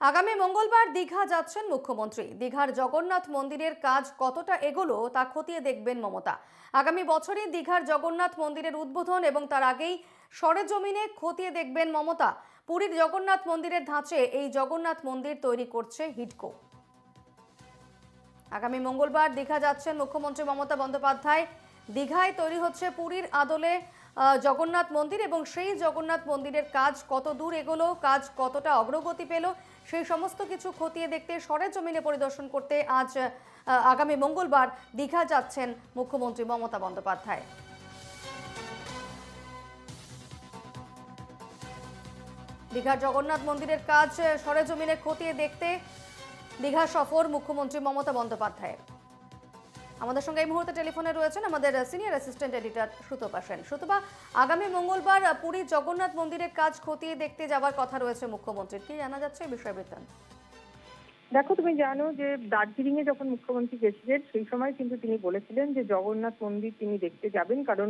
আগামী মঙ্গলবার দীঘা যাচ্ছেন মুখ্যমন্ত্রী। দীঘার জগন্নাথ মন্দিরের কাজ কতটা এগোলো তা খতিয়ে দেখবেন মমতা। আগামী বছরই দীঘার জগন্নাথ মন্দিরের উদ্বোধন এবং তার আগেই সরেজমিনে খতিয়ে দেখবেন মমতা। পুরীর জগন্নাথ মন্দিরের ধাঁচে এই জগন্নাথ মন্দির তৈরি করছে হিডকো আগামী মঙ্গলবার দীঘা যাচ্ছেন মুখ্যমন্ত্রী মমতা বন্দ্যোপাধ্যায়। দীঘায় তৈরি হচ্ছে পুরীর আদলে জগন্নাথ মন্দির এবং সেই জগন্নাথ মন্দিরের কাজ কত দূর এগোলো, কাজ কতটা অগ্রগতি পেল, সেই সমস্ত কিছু খতিয়ে দেখতে সরেজমিনে পরিদর্শন করতে আজ আগামী মঙ্গলবার দীঘা যাচ্ছেন মুখ্যমন্ত্রী মমতা বন্দ্যোপাধ্যায়। দীঘার জগন্নাথ মন্দিরের কাজ সরেজমিনে খতিয়ে দেখতে দীঘা সফর মুখ্যমন্ত্রী মমতা বন্দ্যোপাধ্যায়ের। আমাদের সঙ্গে এই মুহূর্তে টেলিফোনে রয়েছেন আমাদের senior assistant editor Sutapa Sen. Sutapa, আগামী মঙ্গলবার পুরীর জগন্নাথ মন্দিরের কাজ খতিয়ে দেখতে যাওয়ার কথা রয়েছে মুখ্যমন্ত্রীর। কি জানা যাচ্ছে এই বিষয় বৃত্তান্ত দেখো, তুমি জানো যে দার্জিলিং এ যখন মুখ্যমন্ত্রী গেছিলেন, সেই সময় কিন্তু তিনি বলেছিলেন যে জগন্নাথ মন্দির তিনি দেখতে যাবেন কারণ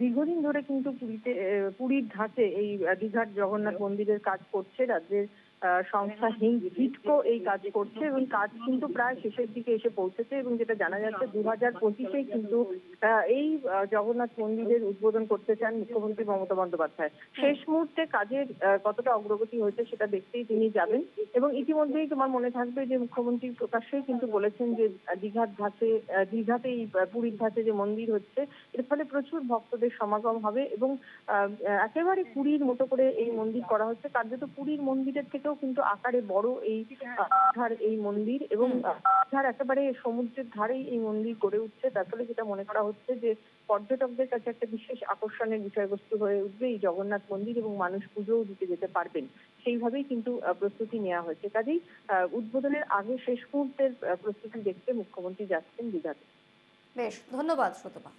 দীর্ঘদিন ধরে কিন্তু পুরীতে পুরীর ধাঁচে এই দীঘার জগন্নাথ মন্দিরের কাজ করছে, রাজ্যের সংস্থা হিং- হিটকো এই কাজ করছে এবং কাজ কিন্তু প্রায় শেষের দিকে এসে পৌঁছেছে এবং যেটা জানা যাচ্ছে দু হাজার পঁচিশে কিন্তু এই জগন্নাথ মন্দিরের উদ্বোধন করতে চান মুখ্যমন্ত্রী মমতা বন্দ্যোপাধ্যায়। শেষ মুহূর্তে কাজের কতটা অগ্রগতি হয়েছে সেটা দেখতেই তিনি যাবেন এবং ইতিমধ্যেই তোমার মনে থাকবে যে মুখ্যমন্ত্রী প্রকাশ্যেই কিন্তু বলেছেন যে দীঘার ধাঁচে দীঘাতে এই পুরীর ধাঁচে যে মন্দির হচ্ছে, এর ফলে প্রচুর ভক্তদের সমাগম হবে এবং একেবারে পুরীর মতো করে এই মন্দির করা হচ্ছে। কার্যত পুরীর মন্দিরের থেকেও কিন্তু আকারে বড় এই আহ, এই মন্দির এবং আহ, একেবারে সমুদ্রের ধারেই এই মন্দির গড়ে উঠছে। তার ফলে যেটা মনে করা হচ্ছে যে পর্যটকদের কাছে একটা বিশেষ আকর্ষণের বিষয়বস্তু হয়ে উঠবে এই জগন্নাথ মন্দির এবং মানুষ পুজোও দিতে যেতে পারবেন। সেইভাবেই কিন্তু প্রস্তুতি নেওয়া হয়েছে। কাজেই আহ, উদ্বোধনের আগে শেষ মুহূর্তের প্রস্তুতি দেখতে মুখ্যমন্ত্রী যাচ্ছেন দীঘাতে বেশ ধন্যবাদ সুতপা।